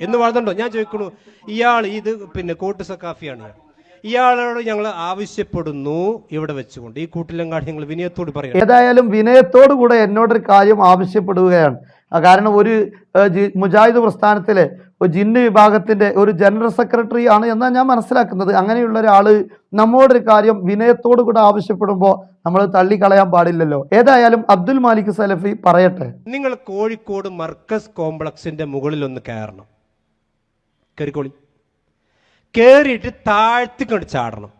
എന്ന് പറയുന്നുണ്ടോ ഞാൻ ചോദിക്കണു. ഇയാൾ ഇത് പിന്നെ കോട്ട് സക്കാഫിയാണ് ഇയാളോട് ഞങ്ങൾ ആവശ്യപ്പെടുന്നു ഇവിടെ വെച്ചുകൊണ്ട്. ഈ കൂട്ടിലങ്ങാടി ഞങ്ങൾ വിനയത്തോട് പറയാം ഏതായാലും വിനയത്തോട് കൂടെ എന്നോടൊരു കാര്യം ആവശ്യപ്പെടുകയാണ്. കാരണം ഒരു മുജാഹിദ് പ്രസ്ഥാനത്തിലെ ഒരു ജിന്ന് വിഭാഗത്തിന്റെ ഒരു ജനറൽ സെക്രട്ടറി ആണ് എന്നാണ് ഞാൻ മനസ്സിലാക്കുന്നത്. അങ്ങനെയുള്ള ഒരാൾ നമ്മോടൊരു കാര്യം വിനയത്തോടു കൂടെ ആവശ്യപ്പെടുമ്പോൾ നമ്മൾ തള്ളിക്കളയാൻ പാടില്ലല്ലോ. ഏതായാലും അബ്ദുൽ മാലിക് സലഫി പറയട്ടെ. നിങ്ങൾ കോഴിക്കോട് മർക്കസ് കോംപ്ലക്സിന്റെ മുകളിൽ ഒന്ന് കയറണം. കയറിക്കോളി കയറിയിട്ട് താഴ്ത്തിക്കൊണ്ട് ചാടണം.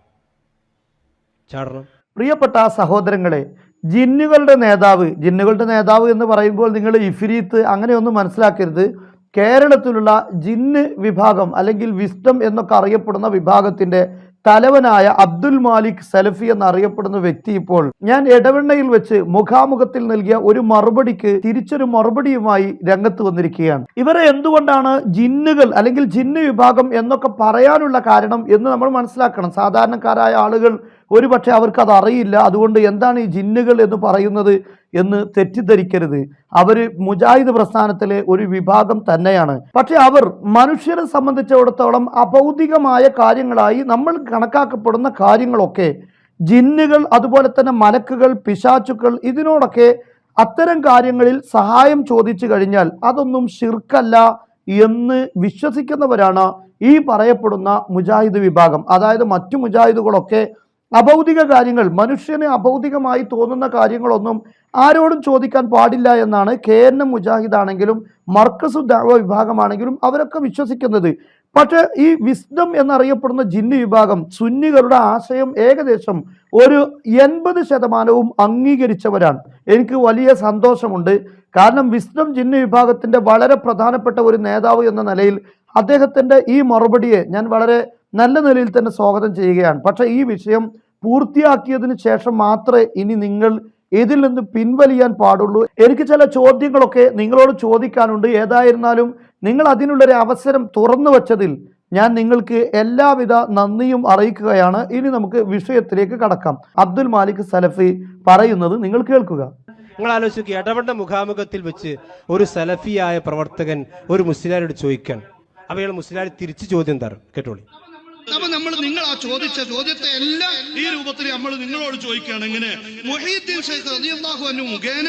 ചാടണം. പ്രിയപ്പെട്ട സഹോദരങ്ങളെ ജിന്നുകളുടെ നേതാവ് ജിന്നുകളുടെ നേതാവ് എന്ന് പറയുമ്പോൾ നിങ്ങൾ ഇഫിരീത്ത് അങ്ങനെയൊന്നും മനസ്സിലാക്കരുത്. കേരളത്തിലുള്ള ജിന്ന് വിഭാഗം അല്ലെങ്കിൽ വിസ്ഡം എന്നൊക്കെ അറിയപ്പെടുന്ന വിഭാഗത്തിന്റെ തലവനായ അബ്ദുൽ മാലിക് സലഫി എന്നറിയപ്പെടുന്ന വ്യക്തി ഇപ്പോൾ ഞാൻ ഇടവെണ്ണയിൽ വെച്ച് മുഖാമുഖത്തിൽ നൽകിയ ഒരു മറുപടിക്ക് തിരിച്ചൊരു മറുപടിയുമായി രംഗത്ത് വന്നിരിക്കുകയാണ്. ഇവരെ എന്തുകൊണ്ടാണ് ജിന്നുകൾ അല്ലെങ്കിൽ ജിന്ന് വിഭാഗം എന്നൊക്കെ പറയാനുള്ള കാരണം എന്ന് നമ്മൾ മനസ്സിലാക്കണം. സാധാരണക്കാരായ ആളുകൾ ഒരുപക്ഷെ അവർക്കത് അറിയില്ല അതുകൊണ്ട് എന്താണ് ഈ ജിന്നുകൾ എന്ന് പറയുന്നത്? എന്ന് തെറ്റിദ്ധരിക്കരുത്. അവർ മുജാഹിദ് പ്രസ്ഥാനത്തിലെ ഒരു വിഭാഗം തന്നെയാണ്. പക്ഷെ അവർ മനുഷ്യരെ സംബന്ധിച്ചിടത്തോളം അഭൗതികമായ കാര്യങ്ങളായി നമ്മൾ കണക്കാക്കപ്പെടുന്ന കാര്യങ്ങളൊക്കെ ജിന്നുകൾ അതുപോലെ തന്നെ മലക്കുകൾ പിശാച്ചുക്കൾ ഇതിനോടൊക്കെ അത്തരം കാര്യങ്ങളിൽ സഹായം ചോദിച്ചു കഴിഞ്ഞാൽ അതൊന്നും ഷിർക്കല്ല എന്ന് വിശ്വസിക്കുന്നവരാണ് ഈ പറയപ്പെടുന്ന മുജാഹിദ് വിഭാഗം. അതായത് മറ്റു മുജാഹിദുകളൊക്കെ അഭൗതിക കാര്യങ്ങൾ മനുഷ്യന് അഭൗതികമായി തോന്നുന്ന കാര്യങ്ങളൊന്നും ആരോടും ചോദിക്കാൻ പാടില്ല എന്നാണ് കെ എൻ എം മുജാഹിദ് ആണെങ്കിലും മർക്കസു ദാവ വിഭാഗമാണെങ്കിലും അവരൊക്കെ വിശ്വസിക്കുന്നത്. പക്ഷേ ഈ വിസ്ഡം എന്നറിയപ്പെടുന്ന ജിന്ന് വിഭാഗം സുന്നികളുടെ ആശയം ഏകദേശം ഒരു എൺപത് ശതമാനവും അംഗീകരിച്ചവരാണ്. എനിക്ക് വലിയ സന്തോഷമുണ്ട്. കാരണം വിസ്ഡം ജിന്ന് വിഭാഗത്തിന്റെ വളരെ പ്രധാനപ്പെട്ട ഒരു നേതാവ് എന്ന നിലയിൽ അദ്ദേഹത്തിന്റെ ഈ മറുപടിയെ ഞാൻ വളരെ നല്ല നിലയിൽ തന്നെ സ്വാഗതം ചെയ്യുകയാണ്. പക്ഷേ ഈ വിഷയം പൂർത്തിയാക്കിയതിന് ശേഷം മാത്രമേ ഇനി നിങ്ങൾ ഇതിൽ നിന്ന് പിൻവലിയാൻ പാടുള്ളൂ. എനിക്ക് ചില ചോദ്യങ്ങളൊക്കെ നിങ്ങളോട് ചോദിക്കാനുണ്ട്. ഏതായിരുന്നാലും നിങ്ങൾ അതിനുള്ളൊരു അവസരം തുറന്നു വച്ചതിൽ ഞാൻ നിങ്ങൾക്ക് എല്ലാവിധ നന്ദിയും അറിയിക്കുകയാണ്. ഇനി നമുക്ക് വിഷയത്തിലേക്ക് കടക്കാം. അബ്ദുൽ മാലിക് സലഫി പറയുന്നത് നിങ്ങൾ കേൾക്കുക. നിങ്ങൾ ആലോചിക്കുക ഇടപെട്ട മുഖാമുഖത്തിൽ വെച്ച് ഒരു സലഫിയായ പ്രവർത്തകൻ ഒരു മുസ്ലിയാരോട് ചോദിക്കാൻ. അവയാൾ മുസ്ലിയാർ തിരിച്ചു ചോദ്യം തരും. കേട്ടോളി. അപ്പൊ നമ്മൾ നിങ്ങൾ ആ ചോദിച്ച ചോദ്യത്തെ എല്ലാം ഈ രൂപത്തിൽ നമ്മൾ നിങ്ങളോട് ചോദിക്കുകയാണ്. എങ്ങനെ? മുഖേന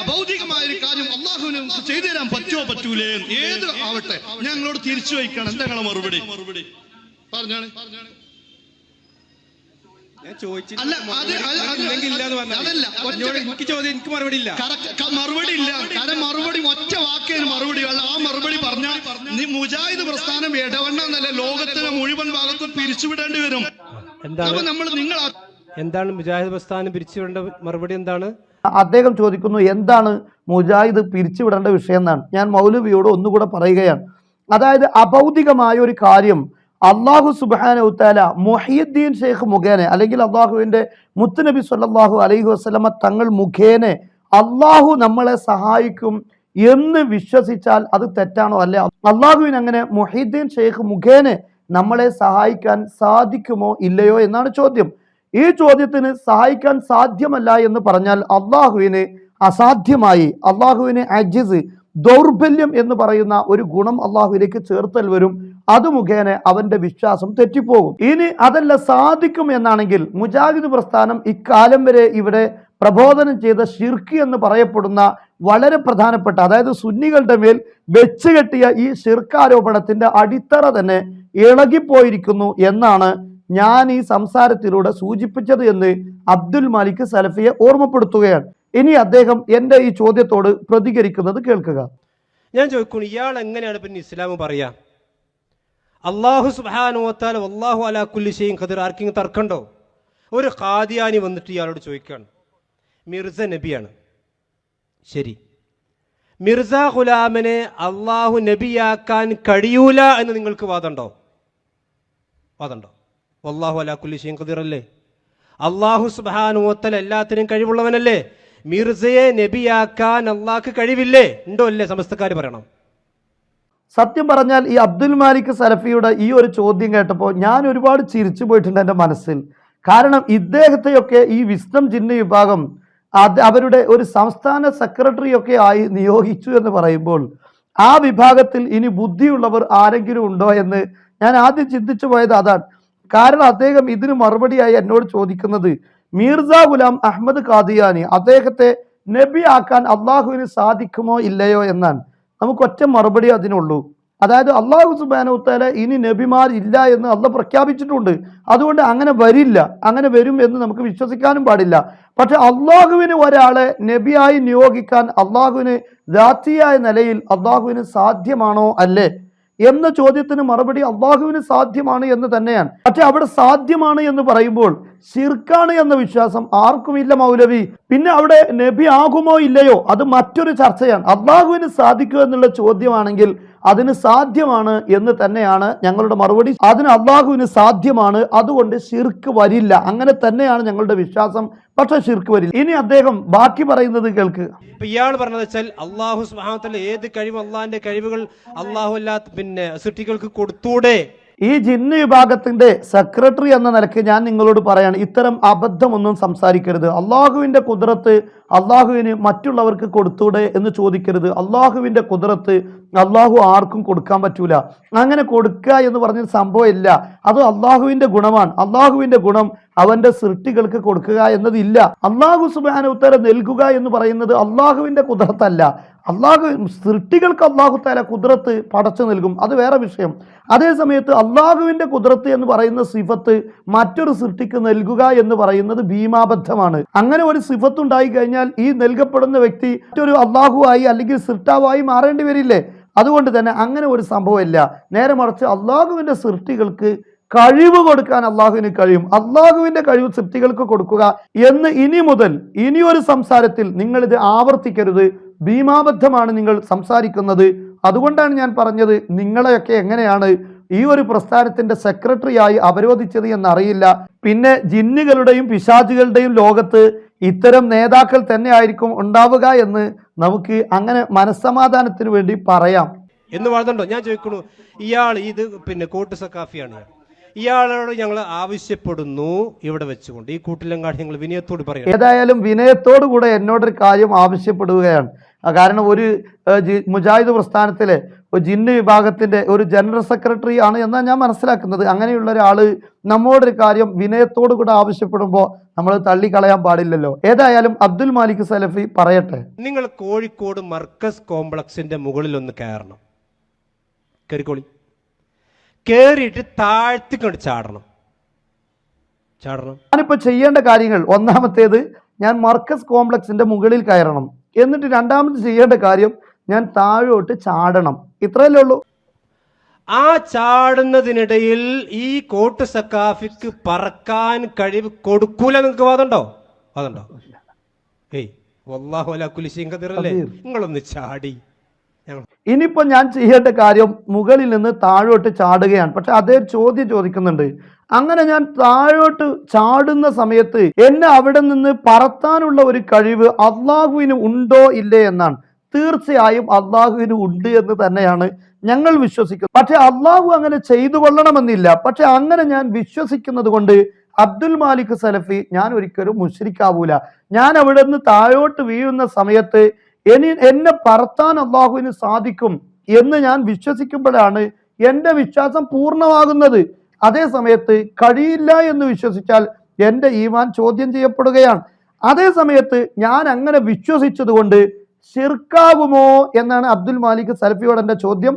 അഭൗതികമായ ഒരു കാര്യം അള്ളാഹുവിന് നമുക്ക് ചെയ്തു തരാൻ പറ്റുമോ പറ്റൂലേ? ഏത് ആവട്ടെ. ഞങ്ങളോട് തിരിച്ചു വയ്ക്കണം എന്താ മറുപടി മറുപടി? പറഞ്ഞാണ് ഞാൻ ചോദിച്ചില്ല അതല്ല, എനിക്ക് ചോദ്യം എനിക്ക് മറുപടി ഇല്ല. മറുപടി ഇല്ല. കാരണം മറുപടി ഒറ്റ വാക്കേന് മറുപടി. അല്ല ആ മറുപടി പറഞ്ഞാൽ നീ മുജാഹിദ് പ്രസ്ഥാനം ഇടവണ്ണ എന്നല്ല ലോകത്തിലെ മുഴുവൻ ഭാഗത്തും പിരിച്ചുവിടേണ്ടി വരും. അപ്പൊ എന്താണ് നമ്മൾ നിങ്ങൾ എന്താണ് മുജാഹിദ് പ്രസ്ഥാനം പിരിച്ചുവിടേണ്ട മറുപടി എന്താണ്? അദ്ദേഹം ചോദിക്കുന്നു എന്താണ് മുജാഹിദ് പിരിച്ചുവിടേണ്ട വിഷയം എന്നാണ്. ഞാൻ മൗലവിയോട് ഒന്നുകൂടെ പറയുകയാണ്. അതായത് അഭൗതികമായ ഒരു കാര്യം അള്ളാഹു സുബാന ഉത്താല മൊഹീദ്ദീൻ ഷെയ്ഖ് മുഖേന അല്ലെങ്കിൽ അള്ളാഹുവിന്റെ മുത്തുനബി സല്ലാഹു അലൈഹി വസല്ലമ തങ്ങൾ മുഖേന അള്ളാഹു നമ്മളെ സഹായിക്കും എന്ന് വിശ്വസിച്ചാൽ അത് തെറ്റാണോ അല്ലെ? അള്ളാഹുവിന് അങ്ങനെ മൊഹീദ്ദീൻ ഷെയ്ഖ് മുഖേന നമ്മളെ സഹായിക്കാൻ സാധിക്കുമോ ഇല്ലയോ എന്നാണ് ചോദ്യം. ഈ ചോദ്യത്തിന് സഹായിക്കാൻ സാധ്യമല്ല എന്ന് പറഞ്ഞാൽ അള്ളാഹുവിന് അസാധ്യമായി അള്ളാഹുവിന് അജിസ് ദൗർബല്യം എന്ന് പറയുന്ന ഒരു ഗുണം അള്ളാഹുവിലേക്ക് ചേർത്തൽ വരും. അത് മുഖേന അവന്റെ വിശ്വാസം തെറ്റിപ്പോകും. ഇനി അതല്ല സാധിക്കും എന്നാണെങ്കിൽ മുജാഹിദ് പ്രസ്ഥാനം ഇക്കാലം വരെ ഇവിടെ പ്രബോധനം ചെയ്ത ഷിർക്ക് എന്ന് പറയപ്പെടുന്ന വളരെ പ്രധാനപ്പെട്ട അതായത് സുന്നികളുടെ മേൽ വെച്ച് കെട്ടിയ ഈ ഷിർക്കാരോപണത്തിന്റെ അടിത്തറ തന്നെ ഇളകിപ്പോയിരിക്കുന്നു എന്നാണ് ഞാൻ ഈ സംസാരത്തിലൂടെ സൂചിപ്പിച്ചത് എന്ന് അബ്ദുൽ മാലിക് സലഫിയെ ഓർമ്മപ്പെടുത്തുകയാണ്. ഇനി അദ്ദേഹം എന്റെ ഈ ചോദ്യത്തോട് പ്രതികരിക്കുന്നത് കേൾക്കുക. ഞാൻ ചോദിക്കുന്നു ഇയാൾ എങ്ങനെയാണ് പിന്നെ ഇസ്ലാം പറയാ? അള്ളാഹു സുബാനുവത്താൽ അള്ളാഹു അലാ കുല്ലിശയും ഖദിർ ആർക്കെങ്കിലും തർക്കമുണ്ടോ? ഒരു ഖാദിയാനി വന്നിട്ട് ഇയാളോട് ചോദിക്കുകയാണ് മിർസ നബിയാണ്. ശരി. മിർസ ഖുലാമിനെ അള്ളാഹു നബിയാക്കാൻ കഴിയൂല എന്ന് നിങ്ങൾക്ക് വാദമുണ്ടോ? വാദമുണ്ടോ? അള്ളാഹു അലാ കുല്ലിശയും ഖദിർ അല്ലേ? അള്ളാഹു സുബാനുവത്തൽ എല്ലാത്തിനും കഴിവുള്ളവനല്ലേ? മിർസയെ നബിയാക്കാൻ അള്ളാഹ്ക്ക് കഴിവില്ലേ? ഉണ്ടോ അല്ലേ സമസ്തക്കാർ പറയണം. സത്യം പറഞ്ഞാൽ ഈ അബ്ദുൽ മാലിക് സലഫിയുടെ ഈ ഒരു ചോദ്യം കേട്ടപ്പോൾ ഞാൻ ഒരുപാട് ചിരിച്ചു പോയിട്ടുണ്ട് എന്റെ മനസ്സിൽ. കാരണം ഇദ്ദേഹത്തെയൊക്കെ ഈ വിസ്ഡം ജിന്ന വിഭാഗം അത് അവരുടെ ഒരു സംസ്ഥാന സെക്രട്ടറിയൊക്കെ ആയി നിയോഗിച്ചു എന്ന് പറയുമ്പോൾ ആ വിഭാഗത്തിൽ ഇനി ബുദ്ധിയുള്ളവർ ആരെങ്കിലും ഉണ്ടോ എന്ന് ഞാൻ ആദ്യം ചിന്തിച്ചു പോയത് അതാണ്. കാരണം അദ്ദേഹം ഇതിന് മറുപടിയായി എന്നോട് ചോദിക്കുന്നത് മീർസ ഗുലാം അഹമ്മദ് കാദിയാനി അദ്ദേഹത്തെ നബി ആക്കാൻ അള്ളാഹുവിന് സാധിക്കുമോ ഇല്ലയോ? എന്നാണ്. നമുക്ക് ഒറ്റ മറുപടി അതിനുള്ളൂ. അതായത് അള്ളാഹു സുബാനുത്താല ഇനി നബിമാർ ഇല്ല എന്ന് അള്ള പ്രഖ്യാപിച്ചിട്ടുണ്ട്. അതുകൊണ്ട് അങ്ങനെ വരില്ല. അങ്ങനെ വരും എന്ന് നമുക്ക് വിശ്വസിക്കാനും പാടില്ല. പക്ഷെ അള്ളാഹുവിന് ഒരാളെ നബിയായി നിയോഗിക്കാൻ അള്ളാഹുവിന് ദാത്തിയായ നിലയിൽ അള്ളാഹുവിന് സാധ്യമാണോ അല്ലേ? എന്ന ചോദ്യത്തിന് മറുപടി അള്ളാഹുവിന് സാധ്യമാണ് എന്ന് തന്നെയാണ്. പക്ഷെ അവിടെ സാധ്യമാണ് എന്ന് പറയുമ്പോൾ ഷിർക്കാണ് എന്ന വിശ്വാസം ആർക്കുമില്ല മൗലവി. പിന്നെ അവിടെ നബി ആകുമോ ഇല്ലയോ? അത് മറ്റൊരു ചർച്ചയാണ്. അള്ളാഹുവിന് സാധിക്കുമോ എന്നുള്ള ചോദ്യമാണെങ്കിൽ അതിന് സാധ്യമാണ് എന്ന് തന്നെയാണ് ഞങ്ങളുടെ മറുപടി. അതിന് അള്ളാഹുവിന് സാധ്യമാണ്. അതുകൊണ്ട് ഷിർക്ക് വരില്ല. അങ്ങനെ തന്നെയാണ് ഞങ്ങളുടെ വിശ്വാസം. പക്ഷെ ഷിർക്ക് വരില്ല. ഇനി അദ്ദേഹം ബാക്കി പറയുന്നത് കേൾക്ക്. ഇയാൾ പറഞ്ഞത് വെച്ചാൽ അള്ളാഹു ഏത് കഴിവ് അള്ളാഹിന്റെ കഴിവുകൾ അള്ളാഹു അല്ലാത്ത പിന്നെ സൃഷ്ടികൾക്ക് കൊടുത്തൂടെ? ഈ ജിന്ന് വിഭാഗത്തിന്റെ സെക്രട്ടറി എന്ന നിലയ്ക്ക് ഞാൻ നിങ്ങളോട് പറയാണ് ഇത്തരം അബദ്ധമൊന്നും സംസാരിക്കരുത്. അള്ളാഹുവിന്റെ കുതിരത്ത് അള്ളാഹുവിന് മറ്റുള്ളവർക്ക് കൊടുത്തൂടെ എന്ന് ചോദിക്കരുത്. അള്ളാഹുവിന്റെ കുതിരത്ത് അള്ളാഹു ആർക്കും കൊടുക്കാൻ പറ്റൂല. അങ്ങനെ കൊടുക്കുക എന്ന് പറഞ്ഞ സംഭവം ഇല്ല. അത് അള്ളാഹുവിന്റെ ഗുണമാണ്. അള്ളാഹുവിന്റെ ഗുണം അവന്റെ സൃഷ്ടികൾക്ക് കൊടുക്കുക എന്നതില്ല. അള്ളാഹു സുബാന ഉത്തരം നൽകുക എന്ന് പറയുന്നത് അള്ളാഹുവിന്റെ കുതിരത്തല്ല. അള്ളാഹു സൃഷ്ടികൾക്ക് അള്ളാഹു താല കുതിരത്ത് പടച്ചു നൽകും. അത് വേറെ വിഷയം. അതേ സമയത്ത് അള്ളാഹുവിന്റെ കുതിരത്ത് എന്ന് പറയുന്ന സിഫത്ത് മറ്റൊരു സൃഷ്ടിക്ക് നൽകുക എന്ന് പറയുന്നത് ഭീമാബദ്ധമാണ്. അങ്ങനെ ഒരു സിഫത്ത് ഉണ്ടായി കഴിഞ്ഞാൽ ഈ നൽകപ്പെടുന്ന വ്യക്തി മറ്റൊരു അള്ളാഹുവായി അല്ലെങ്കിൽ സൃഷ്ടാവായി മാറേണ്ടി വരില്ലേ? അതുകൊണ്ട് തന്നെ അങ്ങനെ ഒരു സംഭവമില്ല. നേരെ മറിച്ച് അള്ളാഹുവിന്റെ സൃഷ്ടികൾക്ക് കഴിവ് കൊടുക്കാൻ അള്ളാഹുവിന് കഴിയും. അള്ളാഹുവിന്റെ കഴിവ് സൃഷ്ടികൾക്ക് കൊടുക്കുക എന്ന് ഇനി മുതൽ ഇനിയൊരു സംസാരത്തിൽ നിങ്ങളിത് ആവർത്തിക്കരുത്. ഭീമാബദ്ധമാണ് നിങ്ങൾ സംസാരിക്കുന്നത്. അതുകൊണ്ടാണ് ഞാൻ പറഞ്ഞത് നിങ്ങളെയൊക്കെ എങ്ങനെയാണ് ഈ ഒരു പ്രസ്ഥാനത്തിന്റെ സെക്രട്ടറിയായി അവരോധിച്ചത് എന്നറിയില്ല. പിന്നെ ജിന്നുകളുടെയും പിശാചുകളുടെയും ലോകത്ത് ഇത്തരം നേതാക്കൾ തന്നെ ആയിരിക്കും ഉണ്ടാവുക എന്ന് നമുക്ക് അങ്ങനെ മനസ്സമാധാനത്തിന് വേണ്ടി പറയാം. എന്ന് പറഞ്ഞോ ഞാൻ ചോദിക്കണു ഇയാൾ ഇത് പിന്നെ കോട്ട് സക്കാഫിയാണ് ഇയാളോട് ഞങ്ങൾ ആവശ്യപ്പെടുന്നു ഇവിടെ വെച്ചുകൊണ്ട്. ഈ കൂട്ടിലങ്ങാടി ഞങ്ങൾ വിനയത്തോട് പറയണം ഏതായാലും വിനയത്തോട് കൂടെ എന്നോടൊരു കാര്യം ആവശ്യപ്പെടുകയാണ്. കാരണം ഒരു മുജാഹിദ് പ്രസ്ഥാനത്തിലെ ഒരു ജിന്ന് വിഭാഗത്തിന്റെ ഒരു ജനറൽ സെക്രട്ടറി ആണ് എന്നാണ് ഞാൻ മനസ്സിലാക്കുന്നത്. അങ്ങനെയുള്ള ഒരാൾ നമ്മോടൊരു കാര്യം വിനയത്തോടു കൂടെ ആവശ്യപ്പെടുമ്പോൾ നമ്മൾ തള്ളിക്കളയാൻ പാടില്ലല്ലോ. ഏതായാലും അബ്ദുൽ മാലിക് സലഫി പറയട്ടെ. നിങ്ങൾ കോഴിക്കോട് മർക്കസ് കോംപ്ലക്സിന്റെ മുകളിൽ ഒന്ന് കയറണം. കയറിക്കോളി. കയറിയിട്ട് താഴ്ത്തിക്കൊണ്ട് ചാടണം. ചാടണം. ഞാനിപ്പോൾ ചെയ്യേണ്ട കാര്യങ്ങൾ ഒന്നാമത്തേത് ഞാൻ മർക്കസ് കോംപ്ലക്സിന്റെ മുകളിൽ കയറണം. എന്നിട്ട് രണ്ടാമത് ചെയ്യേണ്ട കാര്യം ഞാൻ താഴോട്ട് ചാടണം. ഇത്രയല്ലേ ഉള്ളൂ? ആ ചാടുന്നതിനിടയിൽ ഈ കോട്ട് സക്കാഫിക്ക് പറക്കാൻ കഴിവ് കൊടുക്കൂല നിങ്ങൾക്ക് വാദമുണ്ടോ? വാദമുണ്ടോ? ഏയ് വല്ലാഹു അല കുലിശീം കതിറല്ലേ കദീർ. നിങ്ങളൊന്ന് ചാടി. ഇനിയിപ്പോൾ ഞാൻ ചെയ്യേണ്ട കാര്യം മുകളിൽ നിന്ന് താഴോട്ട് ചാടുകയാണ്. പക്ഷെ അതേ ചോദ്യം ചോദിക്കുന്നുണ്ട്. അങ്ങനെ ഞാൻ താഴോട്ട് ചാടുന്ന സമയത്ത് എന്നെ അവിടെ നിന്ന് പറത്താനുള്ള ഒരു കഴിവ് അള്ളാഹുവിന് ഉണ്ടോ ഇല്ലേ എന്നാണ്. തീർച്ചയായും അള്ളാഹുവിന് ഉണ്ട് എന്ന് തന്നെയാണ് ഞങ്ങൾ വിശ്വസിക്കുന്നത്. പക്ഷെ അള്ളാഹു അങ്ങനെ ചെയ്തു കൊള്ളണമെന്നില്ല. പക്ഷെ അങ്ങനെ ഞാൻ വിശ്വസിക്കുന്നത് കൊണ്ട് അബ്ദുൽ മാലിക് സലഫി ഞാൻ ഒരിക്കലും മുശ്രിക്കാവൂല. ഞാൻ അവിടെ നിന്ന് താഴോട്ട് വീഴുന്ന സമയത്ത് ഇനി എന്നെ പറത്താൻ അള്ളാഹുവിന് സാധിക്കും എന്ന് ഞാൻ വിശ്വസിക്കുമ്പോഴാണ് എന്റെ വിശ്വാസം പൂർണമാകുന്നത്. അതേ സമയത്ത് കഴിയില്ല എന്ന് വിശ്വസിച്ചാൽ എന്റെ ഈമാൻ ചോദ്യം ചെയ്യപ്പെടുകയാണ്. അതേ സമയത്ത് ഞാൻ അങ്ങനെ വിശ്വസിച്ചതുകൊണ്ട് ഷിർക്കാകുമോ എന്നാണ് അബ്ദുൽ മാലിക് സലഫിയോട് എന്റെ ചോദ്യം.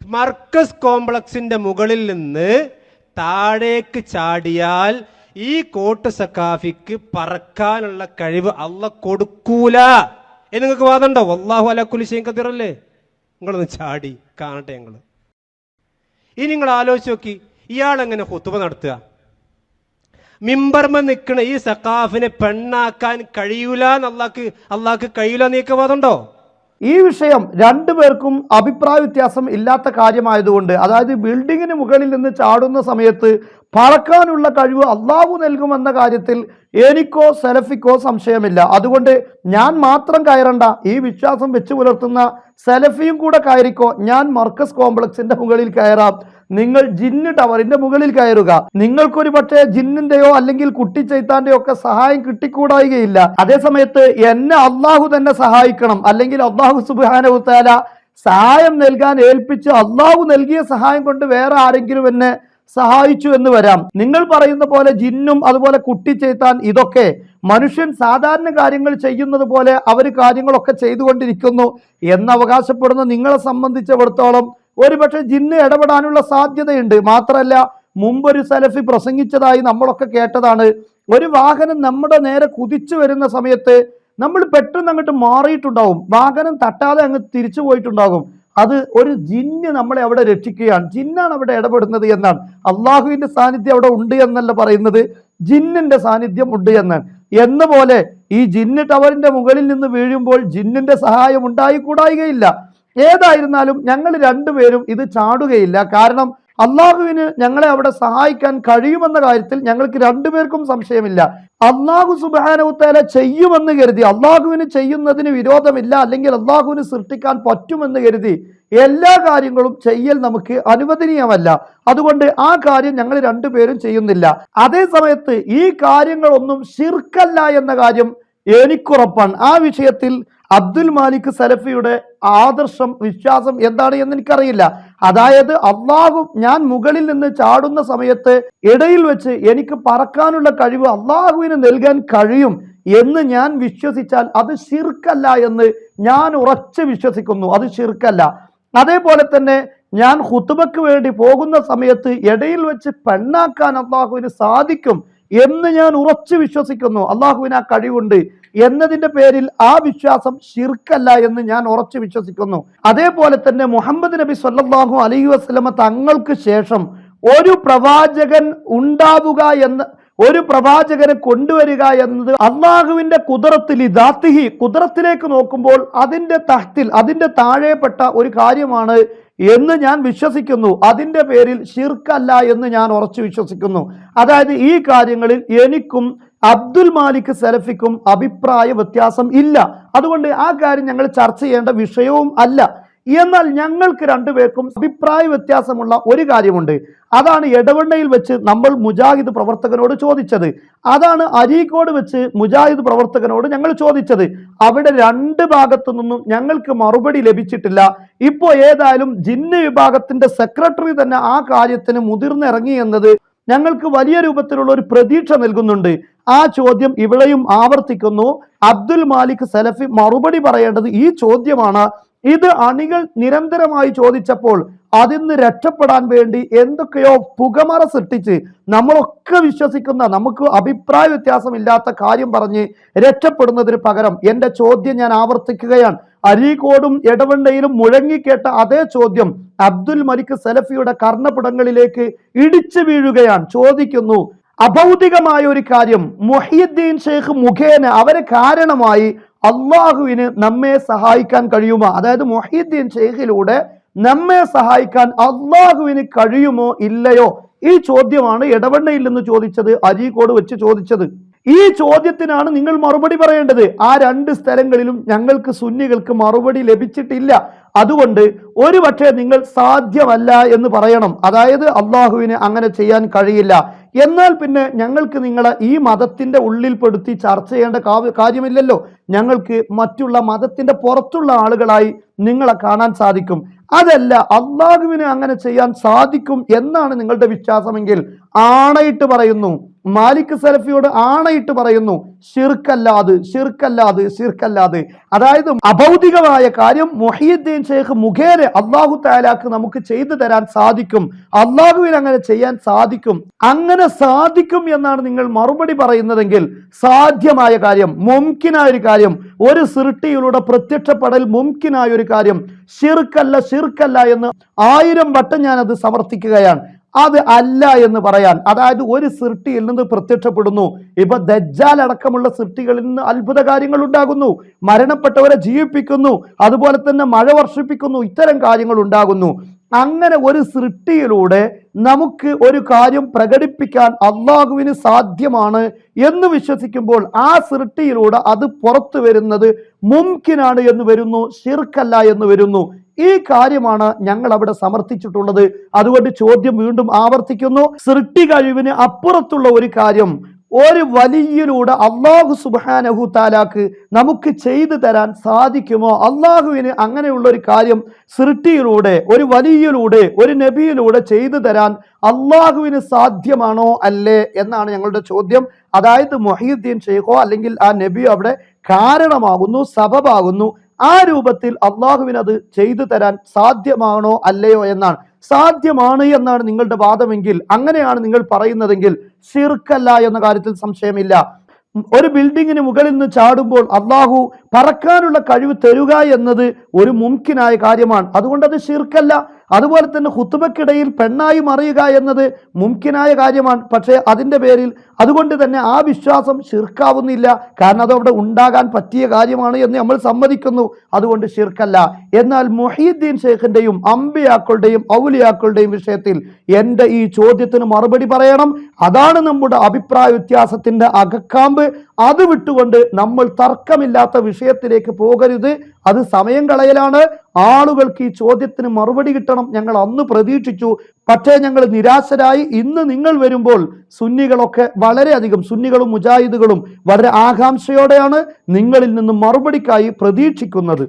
മർക്കസ് കോംപ്ലക്സിന്റെ മുകളിൽ നിന്ന് താഴേക്ക് ചാടിയാൽ ഈ കോട്ട് സക്കാഫിക്ക് പറക്കാനുള്ള കഴിവ് അല്ല കൊടുക്കൂല. എന്ന് നിങ്ങൾക്ക് വാദമുണ്ടോ? വല്ലാഹു അല കുലിശയും കതിറല്ലേ നിങ്ങളൊന്ന് ചാടി കാണട്ടെ ഞങ്ങൾ ഇനി നിങ്ങൾ ആലോചിച്ച് നോക്കി ഇയാളെങ്ങനെ ഹുത്തുബ നടത്തുക? മിമ്പർമ നിൽക്കണ ഈ സഖാഫിനെ പെണ്ണാക്കാൻ കഴിയൂല എന്നല്ലാക്ക് അള്ളാക്ക് കഴിയൂല നീക്ക വാദമുണ്ടോ? ഈ വിഷയം രണ്ടുപേർക്കും അഭിപ്രായ വ്യത്യാസം ഇല്ലാത്ത കാര്യമായതുകൊണ്ട് അതായത് ബിൽഡിങ്ങിന് മുകളിൽ നിന്ന് ചാടുന്ന സമയത്ത് പറക്കാനുള്ള കഴിവ് അള്ളാഹു നൽകുമെന്ന കാര്യത്തിൽ എനിക്കോ സെലഫിക്കോ സംശയമില്ല. അതുകൊണ്ട് ഞാൻ മാത്രം കയറണ്ട. ഈ വിശ്വാസം വെച്ച് പുലർത്തുന്ന സെലഫിയും കൂടെ കയറിക്കോ. ഞാൻ മർക്കസ് കോംപ്ലക്സിന്റെ മുകളിൽ കയറാം. നിങ്ങൾ ജിന്ന് ടവറിന്റെ മുകളിൽ കയറുക. നിങ്ങൾക്കൊരു പക്ഷേ ജിന്നിന്റെയോ അല്ലെങ്കിൽ കുട്ടിച്ചൈത്താന്റെയോ ഒക്കെ സഹായം കിട്ടിക്കൂടായികയില്ല. അതേസമയത്ത് എന്നെ അള്ളാഹു തന്നെ സഹായിക്കണം. അല്ലെങ്കിൽ അള്ളാഹു സുബാനവുത്താല സഹായം നൽകാൻ ഏൽപ്പിച്ച് അള്ളാഹു നൽകിയ സഹായം കൊണ്ട് വേറെ ആരെങ്കിലും എന്നെ സഹായിച്ചു എന്ന് വരാം. നിങ്ങൾ പറയുന്ന പോലെ ജിന്നും അതുപോലെ കുട്ടി കുട്ടിച്ചേത്താൻ ഇതൊക്കെ മനുഷ്യൻ സാധാരണ കാര്യങ്ങൾ ചെയ്യുന്നത് പോലെ അവർ കാര്യങ്ങളൊക്കെ ചെയ്തുകൊണ്ടിരിക്കുന്നു എന്ന് അവകാശപ്പെടുന്ന നിങ്ങളെ സംബന്ധിച്ചിടത്തോളം ഒരുപക്ഷെ ജിന്ന് ഇടപെടാനുള്ള സാധ്യതയുണ്ട്. മാത്രമല്ല മുമ്പൊരു സലഫി പ്രസംഗിച്ചതായി നമ്മളൊക്കെ കേട്ടതാണ്. ഒരു വാഹനം നമ്മുടെ നേരെ കുതിച്ചു വരുന്ന സമയത്ത് നമ്മൾ പെട്ടെന്ന് അങ്ങോട്ട് മാറിയിട്ടുണ്ടാവും. വാഹനം തട്ടാതെ അങ്ങ് തിരിച്ചു പോയിട്ടുണ്ടാകും. അത് ഒരു ജിന്ന് നമ്മളെ അവിടെ രക്ഷിക്കുകയാണ്. ജിന്നാണ് അവിടെ ഇടപെടുന്നത് എന്നാണ്. അള്ളാഹുവിന്റെ സാന്നിധ്യം അവിടെ ഉണ്ട് എന്നല്ല പറയുന്നത്. ജിന്നിന്റെ സാന്നിധ്യം ഉണ്ട് എന്നാണ്. എന്ന പോലെ ഈ ജിന്ന് ടവറിന്റെ മുകളിൽ നിന്ന് വീഴുമ്പോൾ ജിന്നിന്റെ സഹായം ഉണ്ടായിക്കൂടായികയില്ല. ഏതായിരുന്നാലും ഞങ്ങൾ രണ്ടുപേരും ഇത് ചാടുകയില്ല. കാരണം അള്ളാഹുവിന് ഞങ്ങളെ അവിടെ സഹായിക്കാൻ കഴിയുമെന്ന കാര്യത്തിൽ ഞങ്ങൾക്ക് രണ്ടുപേർക്കും സംശയമില്ല. അള്ളാഹു സുബാനവുത്തേല ചെയ്യുമെന്ന് കരുതി അള്ളാഹുവിന് ചെയ്യുന്നതിന് വിരോധമില്ല അല്ലെങ്കിൽ അള്ളാഹുവിന് സൃഷ്ടിക്കാൻ പറ്റുമെന്ന് കരുതി എല്ലാ കാര്യങ്ങളും ചെയ്യൽ നമുക്ക് അനുവദനീയമല്ല. അതുകൊണ്ട് ആ കാര്യം ഞങ്ങൾ രണ്ടുപേരും ചെയ്യുന്നില്ല. അതേ സമയത്ത് ഈ കാര്യങ്ങളൊന്നും ശിർക്കല്ല എന്ന കാര്യം എനിക്കുറപ്പാണ്. ആ വിഷയത്തിൽ അബ്ദുൽ മാലിക് സലഫിയുടെ ആദർശം വിശ്വാസം എന്താണ് എന്ന് എനിക്കറിയില്ല. അതായത് അള്ളാഹു ഞാൻ മുകളിൽ നിന്ന് ചാടുന്ന സമയത്ത് ഇടയിൽ വെച്ച് എനിക്ക് പറക്കാനുള്ള കഴിവ് അള്ളാഹുവിന് നൽകാൻ കഴിയും എന്ന് ഞാൻ വിശ്വസിച്ചാൽ അത് ശിർക്കല്ല എന്ന് ഞാൻ ഉറച്ച് വിശ്വസിക്കുന്നു. അത് ശിർക്കല്ല. അതേപോലെ തന്നെ ഞാൻ ഹുത്തുബക്ക് വേണ്ടി പോകുന്ന സമയത്ത് ഇടയിൽ വെച്ച് പെണ്ണാക്കാൻ അള്ളാഹുവിന് സാധിക്കും എന്ന് ഞാൻ ഉറച്ചു വിശ്വസിക്കുന്നു. അള്ളാഹുവിന് ആ കഴിവുണ്ട്. എന്നതിന്റെ പേരിൽ ആ വിശ്വാസം ശിർക്കല്ല എന്ന് ഞാൻ ഉറച്ചു വിശ്വസിക്കുന്നു. അതേപോലെ തന്നെ മുഹമ്മദ് നബി സല്ലാഹു അലൈഹി വസ്ലമ തങ്ങൾക്ക് ശേഷം ഒരു പ്രവാചകൻ ഉണ്ടാവുക എന്ന് ഒരു പ്രവാചകനെ കൊണ്ടുവരിക എന്നത് അള്ളാഹുവിന്റെ കുതിരത്തിൽ ദാത്തിഹി കുതിരത്തിലേക്ക് നോക്കുമ്പോൾ അതിന്റെ തഹത്തിൽ അതിന്റെ താഴെപ്പെട്ട ഒരു കാര്യമാണ് എന്ന് ഞാൻ വിശ്വസിക്കുന്നു. അതിന്റെ പേരിൽ ഷിർക്കല്ല എന്ന് ഞാൻ ഉറച്ചു വിശ്വസിക്കുന്നു. അതായത് ഈ കാര്യങ്ങളിൽ എനിക്കും അബ്ദുൽ മാലിക് സലഫിക്കും അഭിപ്രായ വ്യത്യാസം ഇല്ല. അതുകൊണ്ട് ആ കാര്യം ഞങ്ങൾ ചർച്ച ചെയ്യേണ്ട വിഷയവും അല്ല. എന്നാൽ ഞങ്ങൾക്ക് രണ്ടുപേർക്കും അഭിപ്രായ വ്യത്യാസമുള്ള ഒരു കാര്യമുണ്ട്. അതാണ് എടവണ്ണയിൽ വെച്ച് നമ്മൾ മുജാഹിദ് പ്രവർത്തകനോട് ചോദിച്ചത്. അതാണ് അരീക്കോട് വെച്ച് മുജാഹിദ് പ്രവർത്തകനോട് ഞങ്ങൾ ചോദിച്ചത്. അവിടെ രണ്ട് ഭാഗത്തു നിന്നും ഞങ്ങൾക്ക് മറുപടി ലഭിച്ചിട്ടില്ല. ഇപ്പോൾ ഏതായാലും ജിന്ന് വിഭാഗത്തിന്റെ സെക്രട്ടറി തന്നെ ആ കാര്യത്തിന് മുതിർന്നിറങ്ങി എന്നത് ഞങ്ങൾക്ക് വലിയ രൂപത്തിലുള്ള ഒരു പ്രതീക്ഷ നൽകുന്നുണ്ട്. ആ ചോദ്യം ഇവിടെയും ആവർത്തിക്കുന്നു. അബ്ദുൽ മാലിക് സലഫി മറുപടി പറയേണ്ടത് ഈ ചോദ്യമാണ്. ഇത് അണികൾ നിരന്തരമായി ചോദിച്ചപ്പോൾ അതിൽ നിന്ന് രക്ഷപ്പെടാൻ വേണ്ടി എന്തൊക്കെയോ പുകമറ സൃഷ്ടിച്ച് നമ്മളൊക്കെ വിശ്വസിക്കുന്ന നമുക്ക് അഭിപ്രായ വ്യത്യാസമില്ലാത്ത കാര്യം പറഞ്ഞ് രക്ഷപ്പെടുന്നതിന് പകരം എന്റെ ചോദ്യം ഞാൻ ആവർത്തിക്കുകയാണ്. അരീക്കോടും എടവണ്ണയിലും മുഴങ്ങിക്കേട്ട അതേ ചോദ്യം അബ്ദുൽ മലിക് സലഫിയുടെ കർണപുടങ്ങളിലേക്ക് ഇടിച്ചു വീഴുകയാണ്. ചോദിക്കുന്നു അഭൗതികമായ ഒരു കാര്യം മുഹിയുദ്ദീൻ ഷെയ്ഖ് മുഖേന അവരെ കാരണമായി അള്ളാഹുവിന് നമ്മെ സഹായിക്കാൻ കഴിയുമോ? അതായത് മുഹിയുദ്ദീൻ ഷെയ്ഖിലൂടെ നമ്മെ സഹായിക്കാൻ അള്ളാഹുവിന് കഴിയുമോ ഇല്ലയോ? ഈ ചോദ്യമാണ് ഇടവണ്ണയിൽ നിന്ന് ചോദിച്ചത് അരീക്കോട് വെച്ച് ചോദിച്ചത്. ഈ ചോദ്യത്തിനാണ് നിങ്ങൾ മറുപടി പറയേണ്ടത്. ആ രണ്ട് സ്ഥലങ്ങളിലും ഞങ്ങൾക്ക് സുന്നികൾക്ക് മറുപടി ലഭിച്ചിട്ടില്ല. അതുകൊണ്ട് ഒരു പക്ഷേ നിങ്ങൾ സാധ്യമല്ല എന്ന് പറയണം. അതായത് അള്ളാഹുവിന് അങ്ങനെ ചെയ്യാൻ കഴിയില്ല. എന്നാൽ പിന്നെ ഞങ്ങൾക്ക് നിങ്ങളെ ഈ മതത്തിന്റെ ഉള്ളിൽപ്പെടുത്തി ചർച്ച ചെയ്യേണ്ട കാര്യമില്ലല്ലോ. ഞങ്ങൾക്ക് മറ്റുള്ള മതത്തിന്റെ പുറത്തുള്ള ആളുകളായി നിങ്ങളെ കാണാൻ സാധിക്കും. അതല്ല അള്ളാഹുവിന് അങ്ങനെ ചെയ്യാൻ സാധിക്കും എന്നാണ് നിങ്ങളുടെ വിശ്വാസമെങ്കിൽ ആണയിട്ട് പറയുന്നു. മാലിക് സലഫിയോട് ആണയിട്ട് പറയുന്നു ഷിർക്കല്ലാത് ഷിർക്കല്ലാത് ഷിർക്കല്ലാത് അതായത് അഭൗതികമായ കാര്യം മൊഹീദ്ദീൻ ഷെയ്ഖ് മുഖേന അള്ളാഹു താലാക്ക് നമുക്ക് ചെയ്തു തരാൻ സാധിക്കും. അള്ളാഹുവിന് അങ്ങനെ ചെയ്യാൻ സാധിക്കും. അങ്ങനെ സാധിക്കും എന്നാണ് നിങ്ങൾ മറുപടി പറയുന്നതെങ്കിൽ സാധ്യമായ കാര്യം മുംകിനായ ഒരു കാര്യം ഒരു സൃഷ്ടിയിലൂടെ പ്രത്യക്ഷപ്പെടൽ മുംകിനായ ഒരു കാര്യം ഷിർക്കല്ല ഷിർക്കല്ല എന്ന് ആയിരം വട്ടം ഞാൻ അത് സമർത്ഥിക്കുകയാണ്. അത് അല്ല എന്ന് പറയാൻ അതായത് ഒരു സൃഷ്ടിയിൽ നിന്ന് പ്രത്യക്ഷപ്പെടുന്നു. ഇപ്പൊ ദജ്ജാൽ അടക്കമുള്ള സൃഷ്ടികളിൽ നിന്ന് അത്ഭുത കാര്യങ്ങൾ ഉണ്ടാകുന്നു. മരണപ്പെട്ടവരെ ജീവിപ്പിക്കുന്നു. അതുപോലെ തന്നെ മഴ വർഷിപ്പിക്കുന്നു. ഇത്തരം കാര്യങ്ങൾ ഉണ്ടാകുന്നു. അങ്ങനെ ഒരു സൃഷ്ടിയിലൂടെ നമുക്ക് ഒരു കാര്യം പ്രകടിപ്പിക്കാൻ അള്ളാഹുവിന് സാധ്യമാണ് എന്ന് വിശ്വസിക്കുമ്പോൾ ആ സൃഷ്ടിയിലൂടെ അത് പുറത്തു വരുന്നത് മുംകിനാണ് എന്ന് വരുന്നു ഷിർക്കല്ല എന്ന് വരുന്നു. ഈ കാര്യമാണ് ഞങ്ങൾ അവിടെ സമർത്ഥിച്ചിട്ടുള്ളത്. അതുകൊണ്ട് ചോദ്യം വീണ്ടും ആവർത്തിക്കുന്നു. സൃഷ്ടി കഴിവിന് അപ്പുറത്തുള്ള ഒരു കാര്യം ഒരു വലിയിലൂടെ അള്ളാഹു സുബാനഹു താലാക്ക് നമുക്ക് ചെയ്തു തരാൻ സാധിക്കുമോ? അള്ളാഹുവിന് അങ്ങനെയുള്ള ഒരു കാര്യം സൃഷ്ടിയിലൂടെ ഒരു വലിയിലൂടെ ഒരു നബിയിലൂടെ ചെയ്തു തരാൻ അള്ളാഹുവിന് സാധ്യമാണോ അല്ലേ എന്നാണ് ഞങ്ങളുടെ ചോദ്യം. അതായത് മൊഹീദ്ദീൻ ഷെയ്ഖോ അല്ലെങ്കിൽ ആ നബിയോ അവിടെ കാരണമാകുന്നു സബബാകുന്നു. ആ രൂപത്തിൽ അള്ളാഹുവിന് അത് ചെയ്തു തരാൻ സാധ്യമാണോ അല്ലയോ എന്നാണ്. സാധ്യമാണ് എന്നാണ് നിങ്ങളുടെ വാദമെങ്കിൽ അങ്ങനെയാണ് നിങ്ങൾ പറയുന്നതെങ്കിൽ ഷിർക്കല്ല എന്ന കാര്യത്തിൽ സംശയമില്ല. ഒരു ബിൽഡിങ്ങിന് മുകളിൽ നിന്ന് ചാടുമ്പോൾ അള്ളാഹു പറക്കാനുള്ള കഴിവ് തരുക എന്നത് ഒരു മുംകിനായ കാര്യമാണ്. അതുകൊണ്ട് അത് ഷിർക്കല്ല അതുപോലെ തന്നെ ഹുത്തുബക്കിടയിൽ പെണ്ണായി മറിയുക എന്നത് മുംകിനായ കാര്യമാണ്. പക്ഷേ അതിന്റെ പേരിൽ അതുകൊണ്ട് തന്നെ ആ വിശ്വാസം ശിർക്കാവുന്നില്ല. കാരണം അതവിടെ ഉണ്ടാകാൻ പറ്റിയ കാര്യമാണ് എന്ന് നമ്മൾ സമ്മതിക്കുന്നു. അതുകൊണ്ട് ശിർക്കല്ല. എന്നാൽ മൊഹീദ്ദീൻ ഷെയ്ഖിന്റെയും അമ്പിയാക്കളുടെയും ഔലിയാക്കളുടെയും വിഷയത്തിൽ എന്റെ ഈ ചോദ്യത്തിന് മറുപടി പറയണം. അതാണ് നമ്മുടെ അഭിപ്രായ വ്യത്യാസത്തിന്റെ അകക്കാമ്പ്. അത് വിട്ടുകൊണ്ട് നമ്മൾ തർക്കമില്ലാത്ത വിഷയത്തിലേക്ക് പോകരുത്. അത് സമയം കളയലാണ്. ആളുകൾക്ക് ഈ ചോദ്യത്തിന് മറുപടി കിട്ടണം ഞങ്ങൾ അന്ന് പ്രതീക്ഷിച്ചു. പക്ഷേ ഞങ്ങൾ നിരാശരായി ഇന്ന് നിങ്ങൾ വരുമ്പോൾ സുന്നികളൊക്കെ വളരെയധികം സുന്നികളും മുജാഹിദുകളും വളരെ ആകാംക്ഷയോടെയാണ് നിങ്ങളിൽ നിന്ന് മറുപടിക്കായി പ്രതീക്ഷിക്കുന്നത്.